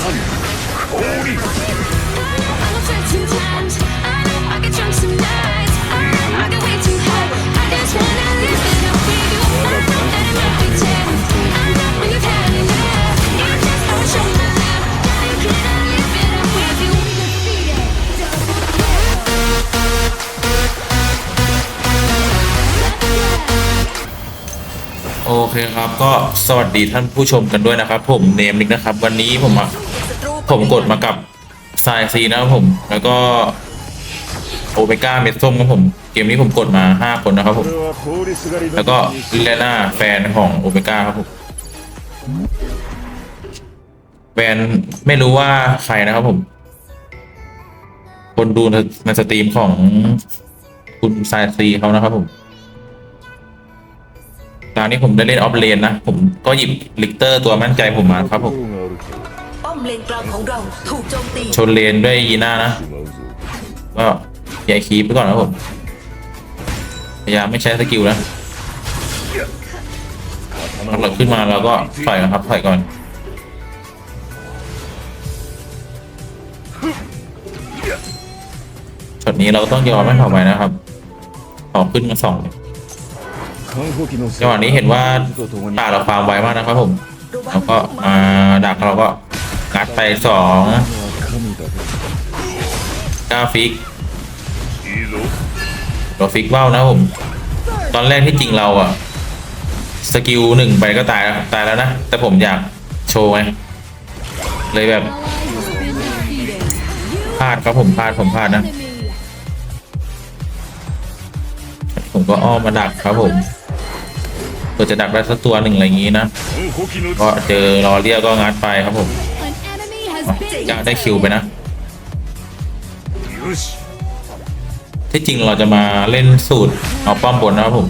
โอโอเคครับก็สวัสดีท่านผู้ชมกันด้วยนะครับ ผมเนมนิกนะครับ วันนี้ผมมา ผมกดมากับทรายซีนะครับผม แล้วก็โอเมก้าเม็ดส้มครับผม เกมนี้ผมกดมาห้าคนนะครับผม แล้วก็ลิเลน่าแฟนของโอเมก้าครับผมแฟนไม่รู้ว่าใครนะครับผม คนดูในสตรีมของคุณทรายซีเขานะครับผมตอนนี้ผมได้เล่นออฟเลนนะ ผมก็หยิบลิกเตอร์ตัวมั่นใจผมมาครับผม เลนกลางของเราถูกโจมตี ชนเลนด้วยยีน่านะ ก็ใหญ่าคีบไปก่อนนะผม พยายามไม่ใช้สกิลนะหลังขึ้นมาเราก็ถอยนะครับถอยก่อนช็อตนี้เราต้องยอมให้เขาไปนะครับขอขึ้นมาสองจังหวะนี้เห็นว่าตาเราความไวมากนะครับผม แล้วก็ดักเราก็ัดไปสองก้าฟิกกราฟิกว่าวนะผม ตอนแรกที่จริงเราอะสกิลหนึ่งไปก็ตายตายแล้วนะ แต่ผมอยากโชว์ไง เลยแบบพลาดครับผมพลาดผมพลาดนะ ผมก็อ้อมมาดักครับผมตัวจะดักได้สักตัวหนึ่งอะไรอย่างนี้นะ ก็เจอรอเรียกก็งัดไปครับผม จะได้คิวไปนะที่จริงเราจะมาเล่นสูตรเอาป้อมบนนะครับผม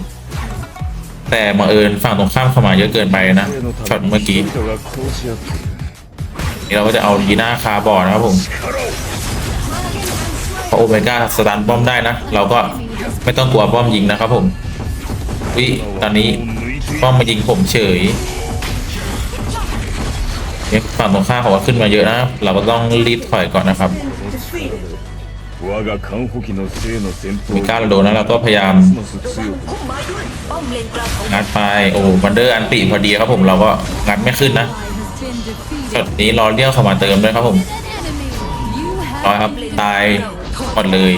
แต่มาเอินฝั่งตรงข้ามเข้ามาเยอะเกินไปนะช็อตเมื่อกี้นี่เราก็จะเอายีน่าคาบอนะครับผมพอโอเมก้าสตาร์ป้อมได้นะ เราก็ไม่ต้องกลัวป้อมยิงนะครับผมวิตอนนี้ป้อมมายิงผมเฉย เฝั่งตรงข้ามเขาก็ขึ้นมาเยอะนะ เราก็ต้องรีบถอยก่อนนะครับ มีก้าวโดนนะเราก็พยายามงัดไป โอ้บันเดอร์อันติพอดีครับผมเราก็งัดไม่ขึ้นนะช็อตนี้รอเลี้ยวเข้ามาเติมด้วยครับผมรอครับตายหมดเลย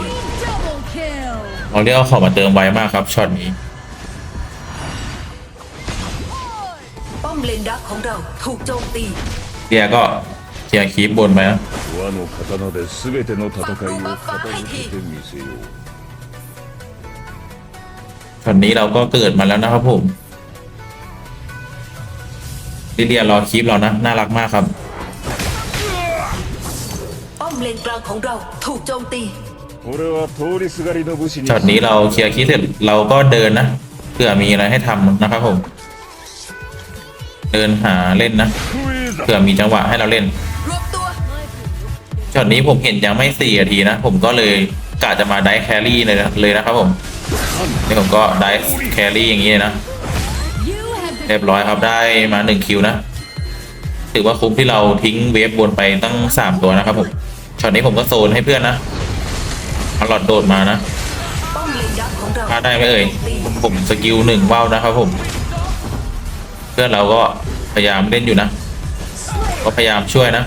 รอเลี้ยวเข้ามาเติมไวมากครับช็อตนี้ป้อมเลนดักของเราถูกโจมตี เดียก็เคลียร์คีบบนไปนะตอนนี้เราก็เกิดมาแล้วนะครับผมลิเดียรอคีบเรานะน่ารักมากครับ ป้อมเลนกลางของเราถูกโจมตีช็อตนี้เราเคลียร์คีเสร็จเราก็เดินนะเพื่อมีอะไรให้ทำนะครับผม เดินหาเล่นนะ เผื่อมีจังหวะให้เราเล่นรวบตัวช็อตนี้ผมเห็นยังไม่สี่นาทีนะ ผมก็เลยกะจะมาได้แครี่เลยนะเลยนะครับผมนี่ผมก็ได้แครี่อย่างนี้เลยนะเรียบร้อยครับได้มาหนึ่งคิวนะ ถือว่าคุ้มที่เราทิ้งเวฟบนไปตั้งสามตัวนะครับผมช็อตนี้ผมก็โซนให้เพื่อนนะเอลอดโดดมานะป้าพลาดได้ไหมเอ่ยผมสกิลหนึ่งว่าวนะครับผม เพื่อนเราก็พยายามเล่นอยู่นะ ก็พยายามช่วยนะ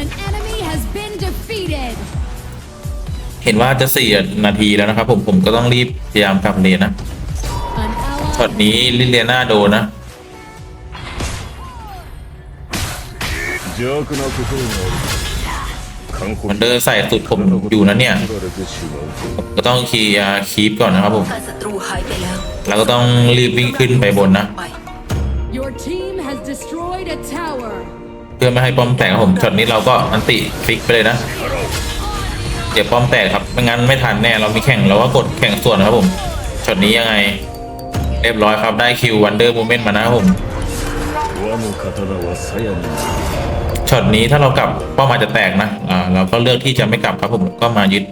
an enemy has been defeated. เห็นว่าจะสี่นาทีแล้วนะครับผมผมก็ต้องรีบพยายามกลับเลนนะ An ally ช็อตนี้ลิเลียนาโดนนะ 邪悪な心がある看護 มันเดอร์ใส่สุดผมอยู่นะเนี่ย 取られてしまうぞ ก็ต้องเคลียร์คีปก่อนนะครับผม ถ้าศัตรูหายไปแล้ว เราก็ต้องรีบวิ่งขึ้นไปบนนะ ไป Your team has destroyed a tower. เพื่อไม่ให้ป้อมแตกครับผมช็อตนี้เราก็อันติคลิกไปเลยนะเดี๋ยวป้อมแตกครับไม่งั้นไม่ทันแน่เรามีแข่งเราก็กดแข่งส่วนครับผมช็อตนี้ยังไง เรียบร้อยครับได้คิววันเดอร์มูเมนต์มานะครับผมช็อตนี้ถ้าเรากลับป้อมอาจจะแตกนะอ่าเราก็เลือกที่จะไม่กลับครับผมก็มายึด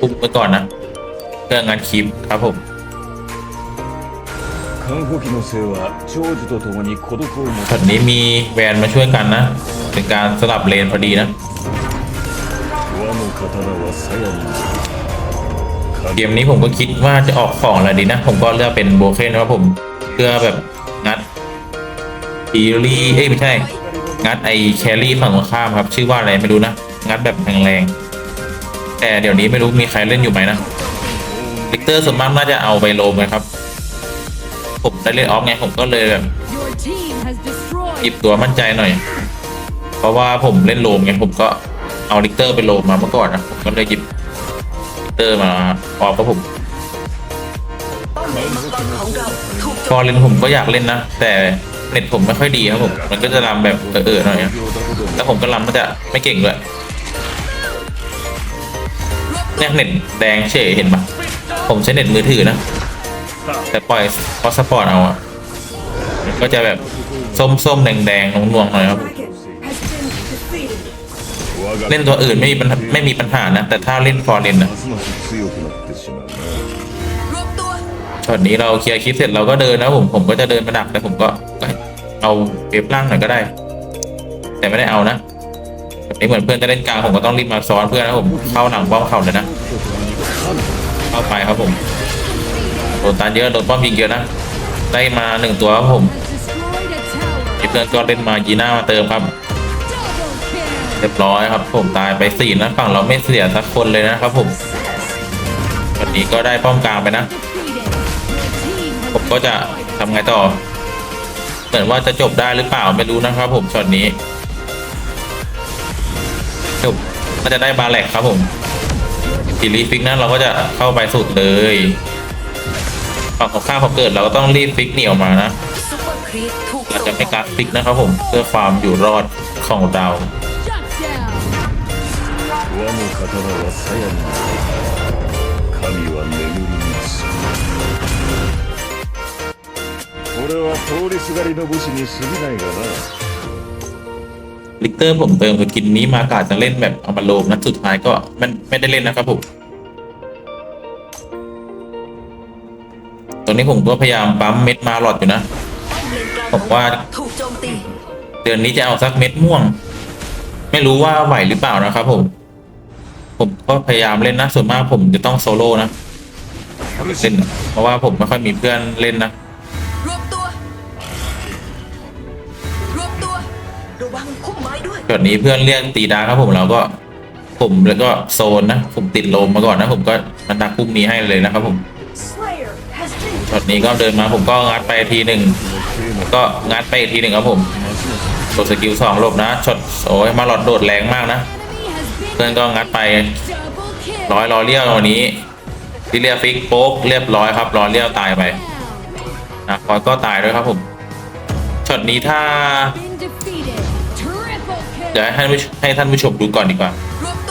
ปุ๊บไว้ก่อนนะเพื่องานคลิปครับผม 看護機の生は長寿とともに孤独を持 ช็อตนี้มีแวนมาช่วยกันนะ เป็นการสลับเลนพอดีนะ 和の刀は鞘に เกมนี้ผมก็คิดว่าจะออกของอะไรดีนะ ผมก็เลือกเป็นโบเคนนะครับผมเพื่อแบบงัดอีรี่เอ้ยไม่ใช่ งัดไอแครี่ฝั่งตรงข้ามครับ ชื่อว่าอะไรไม่รู้นะ งัดแบบแรงๆ แต่เดี๋ยวนี้ไม่รู้มีใครเล่นอยู่ไหมนะลิกเตอร์ส่วนมากน่าจะเอาไปโลมกันครับ ผมได้เล่นออฟไงผมก็เลยแบบหยิบตัวมั่นใจหน่อย เพราะว่าผมเล่นโลมไงผมก็เอาลิกเตอร์ไปโลมมาเมื่อก่อนนะผมก็เลยหยิบลิกเตอร์มาออฟก็ผมพอเล่นผมก็อยากเล่นนะ แต่เน็ตผมไม่ค่อยดีครับผม มันก็จะรำแบบเออๆหน่อยแล้วผมก็รำก็จะไม่เก่งด้วยเนี่ยเน็ตแดงเฉยเห็นปะผมใช้เน็ตมือถือนะ แต่ปล่อยพอสปอร์ตเอาอะก็จะแบบส้มๆแดงๆนวงๆหน่อยครับเล่นตัวอื่นไม่มีปัญไม่มีปัญหานะ แต่ถ้าเล่นฟอร์เรนนะช็อตนี้เราเคลียร์คิดเสร็จเราก็เดินนะผมผมก็จะเดินมาดักแต่ผมก็เอาเก็บล่างหน่อยก็ได้ แต่ไม่ได้เอานะนี่เหมือนเพื่อนจะเล่นกลางผมก็ต้องรีบมาซ้อนเพื่อนนะผมเข้าหนังบ้องเข่าเลยนะ เข้าไปครับผม ดนตันเยอะโดนป้อมยิงเยอะนะ ได้มาหนึ่งตัวครับผม Has destroyed a tower. อีกเพื่อนก็เล่นมายีน่ามาเติมครับ เรียบร้อยครับ ผมตายไปสี่นะฝั่งเราไม่เสียสักคนเลยนะครับผมวันนี้ก็ได้ป้อมกลางไปนะ ผมก็จะทำไงต่อเหมือนว่าจะจบได้หรือเปล่าไม่รู้นะครับ ผมช็อตนี้จบก็จะได้บาแลกครับผมทีรีฟิกนั้นเราก็จะเข้าไปสุดเลย ฝั่งของข้าเขาเกิดเราก็ต้องรีบฟิกเหนียวมานะเราจะไม่การฟิกนะครับผมเพื่อความอยู่รอดของเราลิกเตอร์ผมเติมสกินนี้มากาจะเล่นแบบเอามาโลมนะสุดท้ายก็มันไม่ได้เล่นนะครับผม นนี้ผมก็พยายามปั๊มเม็ดมาหลอดอยู่นะป้อมเลนกลางผมว่าถูกโจมตีเดือนนี้จะเอาสักเม็ดม่วง ไม่รู้ว่าไหวหรือเปล่านะครับผม ผมก็พยายามเล่นนะส่วนมากผมจะต้องโซโล่นะเล่นเพราะว่าผมไม่ค่อยมีเพื่อนเล่นนะรวบตัวรวบตัวระวังพุ่มไม้ด้วยแบบนี้เพื่อนเรียกตีดาครับผมเราก็ผมแล้วก็โซนนะ ผมติดโลมมาก่อนนะ ผมก็มันดักพุ่มนี้ให้เลยนะครับผม ช็อตนี้ก็เดินมาผมก็งัดไปทีหนึ่งก็งัดไปอีกทีหนึ่งครับผมกดสกิลสองหลบนะช็อตโอ้ยมาหลอดโดดแรงมากนะเพื่อนก็งัดไปร้อยรอเลี้ยววันนี้ที่เรียกฟิกโป๊กเรียบร้อยครับรอเลี้ยวตายไปนะคอยก็ตายด้วยครับผมช็อตนี้ถ้าเดี๋ยวให้ให้ท่านผู้ชมดูก่อนดีกว่า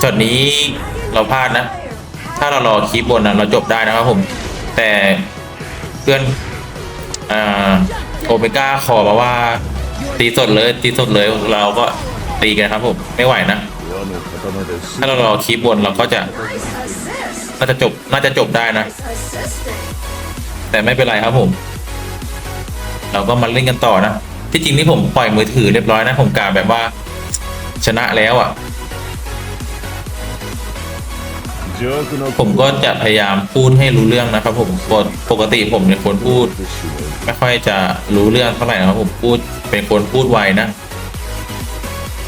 ช็อตนี้เราพลาดนะ ถ้าเรารอคีบบนนะเราจบได้นะครับผม แต่ เพื่อนโอเมก้าขอมาว่า ตีสดเลย ตีสดเลยเราก็ตีกันครับผมไม่ไหวนะ ถ้าเรารอคีบวนเราก็จะ น่าจะจบน่าจะจบได้นะ แต่ไม่เป็นไรครับผม เราก็มาเล่นกันต่อนะ ที่จริงนี่ผมปล่อยมือถือเรียบร้อยนะผมกาแบบว่าชนะแล้วอะ่ะ ผมก็จะพยายามพูดให้รู้เรื่องนะครับ ผมปกติผมเป็นคนพูด ไม่ค่อยจะรู้เรื่องเท่าไหร่นะครับผมพูดเป็นคนพูดไวนะ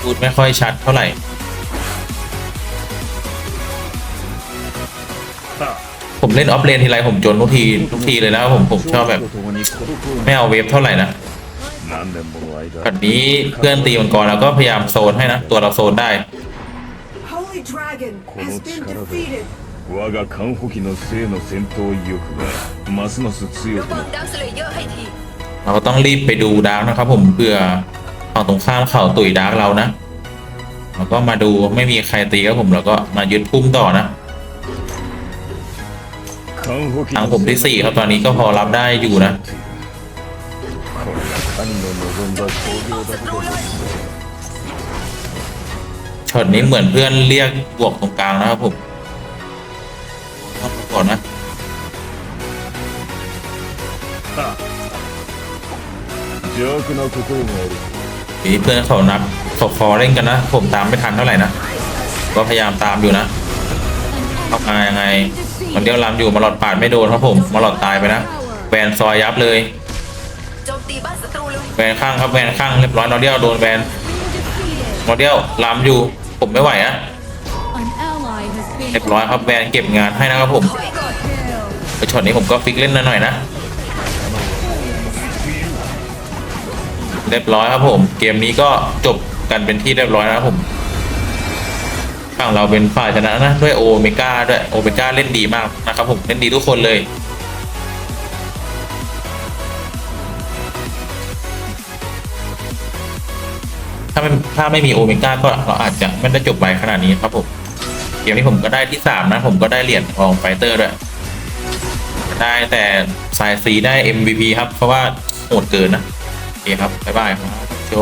พูดไม่ค่อยชัดเท่าไหร่ผมเล่นออฟเลนทีไรผมจนทุกทีทุกทีเลยนะผมผมชอบแบบ ไม่เอาเวฟเท่าไหร่นะแบบนี้เพื่อนตีมันก่อนแล้วก็พยายามโซนให้นะ ตัวเราโซนได้ Holy Dragon こ has の been 力で defeated. 我がカンホキの生の戦闘意欲がますます強 ระ く วั なん っ ดักสเลเยอร์ให้ที เราก็ต้องรีบไปดูดาร์กนะครับผมเพื่อฝั่งตรงข้ามเข่าตุ๋ยดาร์กเรานะเราก็มาดูไม่มีใครตีครับผมเราก็มายึดพุ่มต่อนะ カンホキ ทาง の ผมที่สี่ครับตอนนี้ก็พอรับได้อยู่นะ ช็อตนี้เหมือนเพื่อนเรียกบวกตรงกลางนะครับผมต้องก่อนนะนี่เพื่อนเขานับสขาคอเร่งกันนะ ผมตามไม่ทันเท่าไหร่นะ ก็พยายามตามอยู่นะเข้ามายังไง มันเดียวลามอยู่มาหลอดปาดไม่โดนครับผม มาหลอดตายไปนะแวนซอยยับเลย แวนข้างครับแวนข้างเรียบร้อยเราเดียวโดนแวน นอเดียวลำอยู่ ผมไม่ไหวอะ An ally has been เรียบร้อยครับแวนเก็บงานให้นะครับผมถอยก่อนไปช็อตนี้ผมก็ฟิกเล่นหน่อยๆนะ เรียบร้อยครับผม เกมนี้ก็จบกันเป็นที่เรียบร้อยนะครับผมฝั่งเราเป็นฝ่ายชนะนะด้วยโอเมก้าด้วยโอเมก้าเล่นดีมากนะครับผมเล่นดีทุกคนเลย ถ้าไม่ถ้าไม่มีโอเมก้าก็เราอาจจะไม่ได้จบไปขนาดนี้ครับผมเกมนี้ผมก็ได้ที่สามนะผมก็ได้เหรียญของไฟเตอร์ด้วยได้แต่สายสีได้ MVP ครับ เพราะว่าโหดเกินนะโอเคครับบ๊ายบายครับโจ